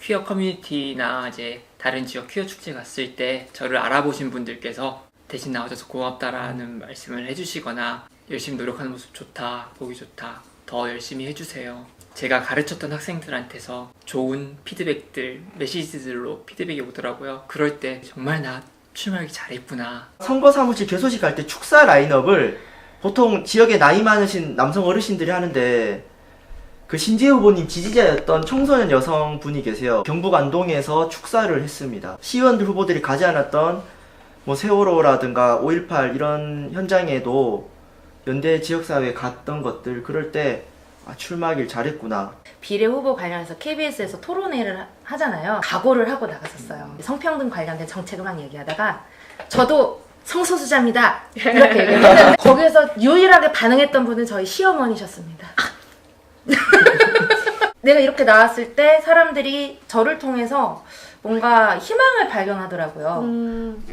퀴어 커뮤니티나 이제 다른 지역 퀴어 축제 갔을 때 저를 알아보신 분들께서 대신 나와줘서 고맙다라는 말씀을 해주시거나 열심히 노력하는 모습 좋다, 보기 좋다, 더 열심히 해주세요. 제가 가르쳤던 학생들한테서 좋은 피드백들, 메시지들로 피드백이 오더라고요. 그럴 때 정말 나 출마하기 잘했구나. 선거 사무실 개소식 할때 축사 라인업을 보통 지역에 나이 많으신 남성 어르신들이 하는데 그 신재 후보님 지지자였던 청소년 여성 분이 계세요. 경북 안동에서 축사를 했습니다. 시의원들 후보들이 가지 않았던 뭐 세월호라든가 5.18 이런 현장에도 연대 지역사회에 갔던 것들 그럴 때 아, 출마하길 잘했구나. 비례 후보 관련해서 KBS에서 토론회를 하- 하잖아요. 각오를 하고 나갔었어요. 성평등 관련된 정책을 막 얘기하다가 저도 성소수자입니다. 이렇게 얘기를 했는데 거기에서 유일하게 반응했던 분은 저희 시어머니셨습니다. 내가 이렇게 나왔을 때 사람들이 저를 통해서 뭔가 희망을 발견하더라고요. 음,